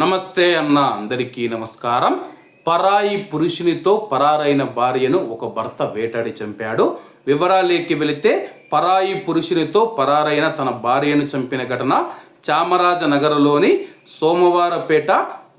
నమస్తే అన్న అందరికీ నమస్కారం. పరాయి పురుషునితో పరారైన భార్యను ఒక భర్త వేటాడి చంపాడు. వివరాలేకి వెళితే పరాయి పురుషునితో పరారైన తన భార్యను చంపిన ఘటన చామరాజనగర్లోని సోమవారపేట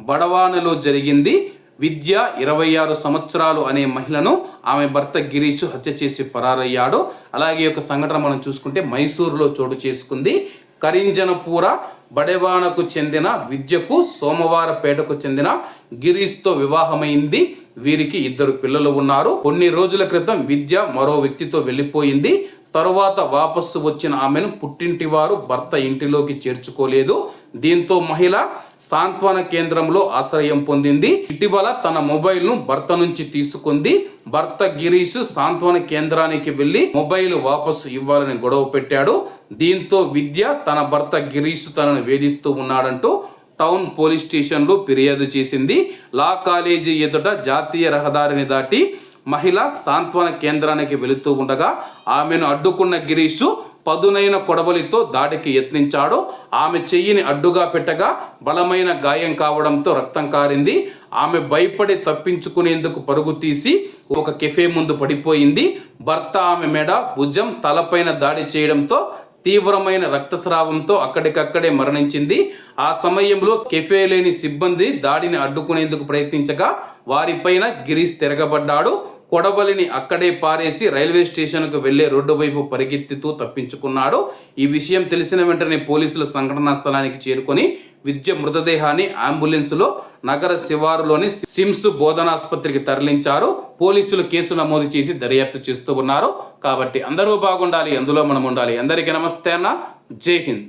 బడవానలో జరిగింది. విద్య ఇరవై ఆరు సంవత్సరాలు అనే మహిళను ఆమె భర్త గిరీష్ హత్య చేసి పరారయ్యాడు. అలాగే ఒక సంఘటన మనం చూసుకుంటే మైసూరులో చోటు చేసుకుంది. కరింజనపూర బడేవానకు చెందిన విద్యకు సోమవారపేటకు చెందిన గిరీష్తో వివాహమైంది. వీరికి ఇద్దరు పిల్లలు ఉన్నారు. కొన్ని రోజుల క్రితం విద్య మరో వ్యక్తితో వెళ్ళిపోయింది. తరువాత వాపస్సు వచ్చిన ఆమెను పుట్టింటి వారు భర్త ఇంటిలోకి చేర్చుకోలేదు. దీంతో మహిళ సాంత్వన కేంద్రంలో ఆశ్రయం పొందింది. ఇటీవల తన మొబైల్ను భర్త నుంచి తీసుకుంది. భర్త గిరీష్ సాంత్వన కేంద్రానికి వెళ్ళి మొబైల్ వాపసు ఇవ్వాలని గొడవ పెట్టాడు. దీంతో విద్య తన భర్త గిరీష్ తనను వేధిస్తూ ఉన్నాడంటూ టౌన్ పోలీస్ స్టేషన్లో ఫిర్యాదు చేసింది. లా కాలేజీ ఎదుట జాతీయ రహదారిని దాటి మహిళ సాంత్వన కేంద్రానికి వెళుతూ ఉండగా ఆమెను అడ్డుకున్న గిరీషు పదునైన కొడవలితో దాడికి యత్నించాడు. ఆమె చెయ్యిని అడ్డుగా పెట్టగా బలమైన గాయం కావడంతో రక్తం కారింది. ఆమె భయపడి తప్పించుకునేందుకు పరుగు తీసి ఒక కెఫే ముందు పడిపోయింది. భర్త ఆమె మెడ భుజం తలపైన దాడి చేయడంతో తీవ్రమైన రక్తస్రావంతో అక్కడికక్కడే మరణించింది. ఆ సమయంలో కెఫే లేని సిబ్బంది దాడిని అడ్డుకునేందుకు ప్రయత్నించగా వారిపైన గిరీష్ తిరగబడ్డాడు. కొడవలిని అక్కడే పారేసి రైల్వే స్టేషన్కు వెళ్ళే రోడ్డు వైపు పరిగెత్తుతూ తప్పించుకున్నాడు. ఈ విషయం తెలిసిన వెంటనే పోలీసులు సంఘటనా స్థలానికి చేరుకొని విద్య మృతదేహాన్ని అంబులెన్సులో నగర శివారులోని సిమ్స్ బోధనాసుపత్రికి తరలించారు. పోలీసులు కేసు నమోదు చేసి దర్యాప్తు చేస్తూ ఉన్నారు. కాబట్టి అందరూ బాగుండాలి అందులో మనం ఉండాలి. అందరికీ నమస్తే అన్న. జై హింద్.